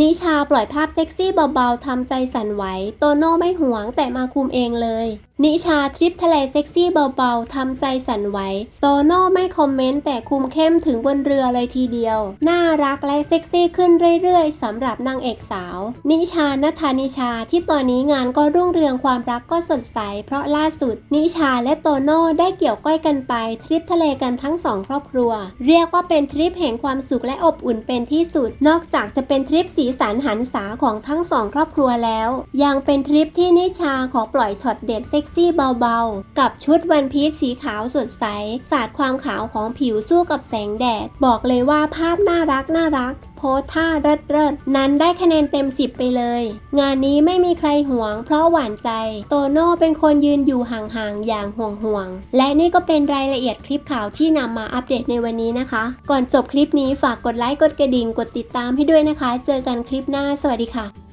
นิชาปล่อยภาพเซ็กซี่เบาๆทำใจสั่นไหว โตโน่ไม่หวงแต่มาคุมเองเลย นิชาทริปทะเลเซ็กซี่เบาๆทำใจสั่นไหว โตโน่ไม่คอมเมนต์แต่คุมเข้มถึงบนเรือเลยทีเดียว น่ารักและเซ็กซี่ขึ้นเรื่อยๆสำหรับนางเอกสาว นิชานัทานิชาที่ตอนนี้งานก็รุ่งเรืองความรักก็สดใส เพราะล่าสุด นิชาและโตโน่ได้เกี่ยวก้อยกันไปทริปทะเลกันทั้งสองครอบครัว เรียกว่าเป็นทริปแห่งความสุขและอบอุ่นเป็นที่สุด นอกจากจะเป็นทริปสีสันหันษาของทั้งสองครอบครัวแล้ว ยังเป็นทริปที่นิชาขอปล่อยช็อตเด็ดเซ็กซี่เบาๆ กับชุดวันพีชสีขาวสดใส สาดความขาวของผิวสู้กับแสงแดด บอกเลยว่าภาพน่ารักน่ารักโพสท่าเริศเริดๆนั้นได้คะแนนเต็ม 10 ไปเลย งานนี้ไม่มีใครหวง เพราะหวานใจ โตโน่เป็นคนยืนอยู่ห่างๆอย่างห่วงๆ และนี่ก็เป็นรายละเอียดคลิปข่าวที่นำมาอัปเดตในวันนี้นะคะ ก่อนจบคลิปนี้ฝากกดไลค์กดกระดิ่งกดติดตามให้ด้วยนะคะ เจอกันคลิปหน้าสวัสดีค่ะ